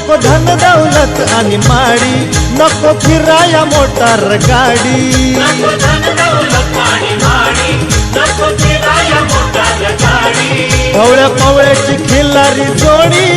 नको धन दौलत आणि माडी नको फिराया मोटार गाडी. पवळ्या पवळ्याची खिल्लारी जोडी